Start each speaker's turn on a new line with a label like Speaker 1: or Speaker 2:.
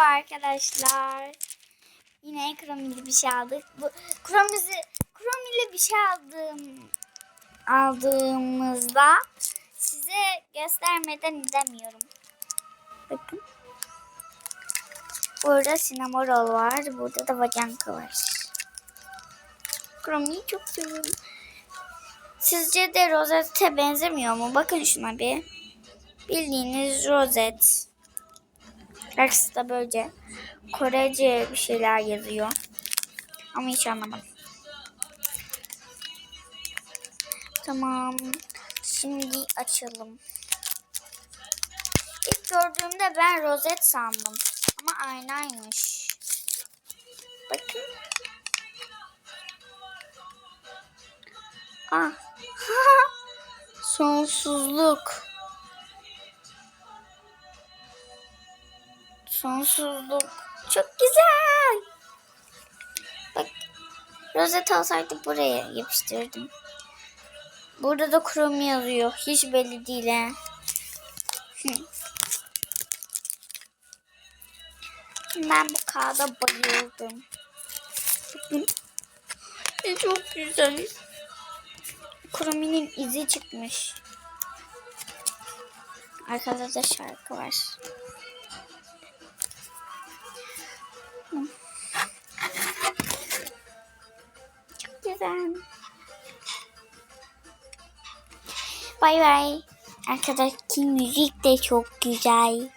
Speaker 1: Merhaba arkadaşlar. Yine kromili bir şey aldık. Bu kromizi kromili bir şey aldığım aldığımızda size göstermeden gidemiyorum. Bakın. Burada sinemorol var. Burada da vacanka var. Kromiyi çok seviyorum. Sizce de rozete benzemiyor mu? Bakın şuna bir. Bildiğiniz rozet. Arkası da böyle Korece bir şeyler yazıyor. Ama hiç anlamadım. Tamam. Şimdi açalım. İlk gördüğümde ben rozet sandım. Ama aynaymış. Bakın. Ah. Sonsuzluk. Sonsuzluk. Çok güzel. Bak. Rozet alsaydık buraya yapıştırdım. Burada da krom yazıyor. Hiç belli değil he. Ben bu kağıda bayıldım. Çok güzel. Kromi'nin izi çıkmış. Arkada da şarkı var. Güzel. Bay bay. Arkadaki müzik de çok güzel.